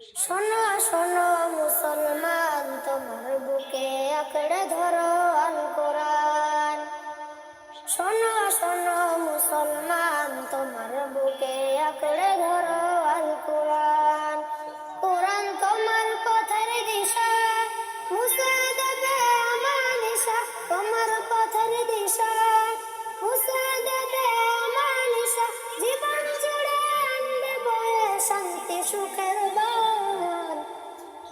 শোনো শোনো, মুসলমান, তোমার বুকে আঁকড়ে ধরো আল কোরআন। শোনো শোনো, মুসলমান, তোমার বুকে আঁকড়ে ধরো আল কোরআন। কোরআন তোমার পথের দিশা মুছে দেবে আমার নিশা তোমার পথের দিশা। মুছে দেবে আমার নিশা জীবন জুড়ে আনবে বয়ে শান্তি, সুখের বান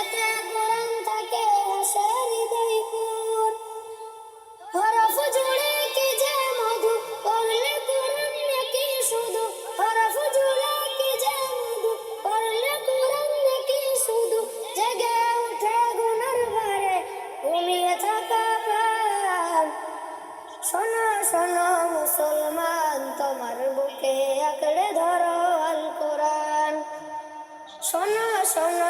সিনাতে কোরআন থাকে হাসে হৃদয়পুর। হরফ জুড়ে কি যে মধু, পড়লে কোরআন নাকি শুধু? হরফ জুড়ে কি যে মধু, পড়লে কোরআন নাকি শুধু? জেগে উঠে গুনার ভারে ঘুমিয়ে থাকা প্রাণ। শোনো শোনো, মুসলমান, তোমার বুকে আঁকড়ে ধরো আল কোরআন শোনো শোনো